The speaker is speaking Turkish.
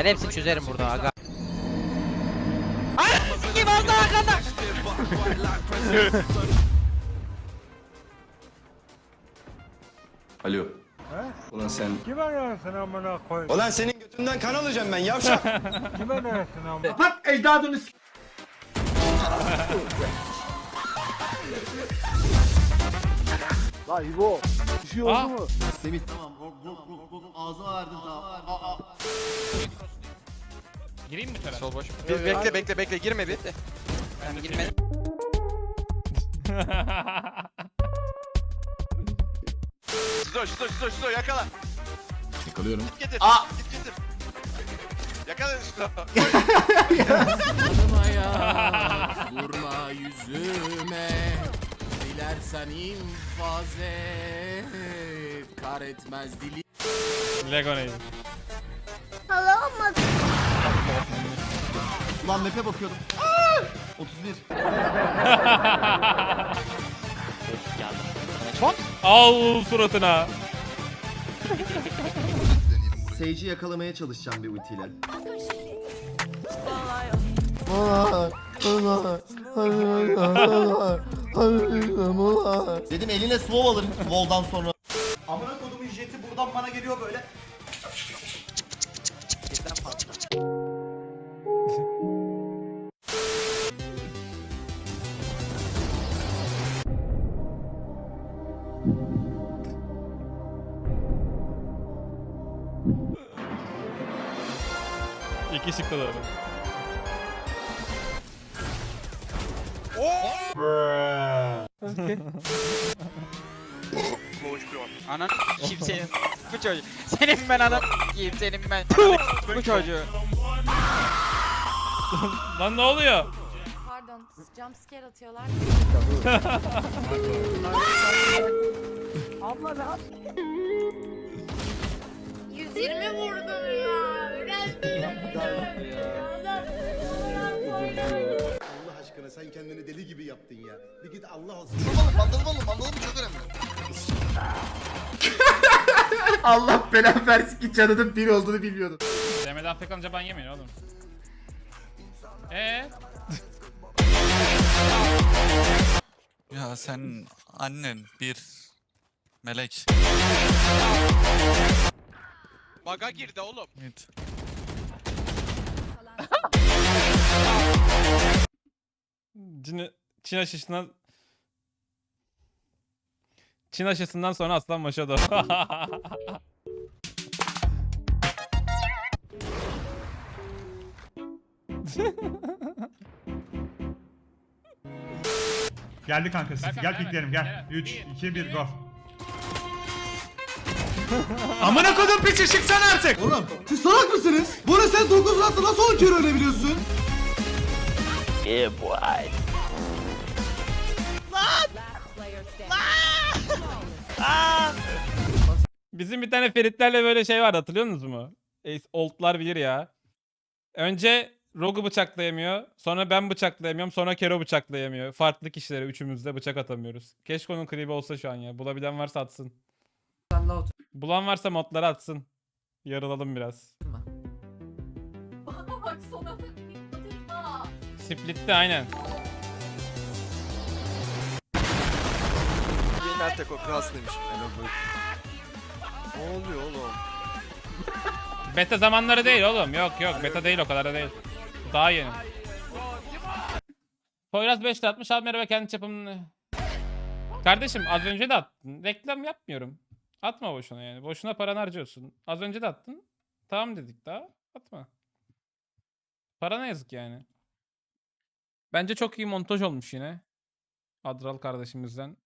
Ben hepsini çözerim burada aga. Ay sikeyim az daha arkanda. Alo. Ulan sen... Kime neresin amına koy? Ulan senin götünden kan alacağım ben yavşak. Kime neresin amına? Bak ecdadını s- La İbo. Bir şey oldu Aa. mu? Semih tamam. Ağzıma verdin tamam. Gireyim mi tarafa? Sol boş. Bir, bekle bekle bekle girme bir. Ben girmedim. Şuzo şuzo şuzo şuzo yakala. Yakalıyorum. Git getir. Aa! Git getir. Yakala şuzo. Vurma yüzüme Dilersen infaz et Kar etmez dili Lego neydi? Ulan map'e bakıyordum. Aa! 31. Al suratına. Sage'i yakalamaya çalışacağım bir ultiyle. Dedim eline slow alır wall'dan sonra. Amına kodumun jeti buradan bana geliyor böyle. İki şıklı doğru. Anan kim senin? Bu çocuğu. Senin ben anan kim senin ben. Bu çocuğu. Lan ne oluyor? Pardon, jump scare atıyorlar. Abla ne Sen kendini deli gibi yaptın ya. Bir git Allah olsun. Allah belanı versin ki canının bir olduğunu bilmiyordum. Demeden pek alınca ban yemeyin oğlum. Eee? Ya sen annen bir melek Baga girdi oğlum. Git. Çin, Çin aşısından Çin aşısından sonra aslan başa doğru. Geldi kanka Gel Gel pikleyelim gel. gel. 3, Bir, 2, 1 go. Amına kodum piçi çıksana artık. Oğlum siz salak mısınız? Bunu sen 9 rahatla nasıl 10 kere ölebiliyorsun? Bizim bir tane Feritlerle böyle şey vardı hatırlıyor musunuz mu? Ace Old'lar bilir ya. Önce Rogu bıçaklayamıyor. Sonra ben bıçaklayamıyorum. Sonra Kero bıçaklayamıyor. Farklı kişilere üçümüz de bıçak atamıyoruz. Keşke onun klibi olsa şu an ya. Bulabilen varsa atsın. Bulan varsa modları atsın. Yarılalım biraz. Split'te aynen. Yeni tek o klaslıymış. Ne oluyor oğlum? Beta zamanları değil oğlum. Yok yok beta değil o kadar da değil. Daha yeni. Poyraz 5 atmış abi merhaba kendi çapımını. Kardeşim az önce de attın. Reklam yapmıyorum. Atma boşuna yani. Boşuna paranı harcıyorsun. Az önce de attın. Tamam dedik daha. Atma. Parana yazık yani. Bence çok iyi montaj olmuş yine. Adral kardeşimizden.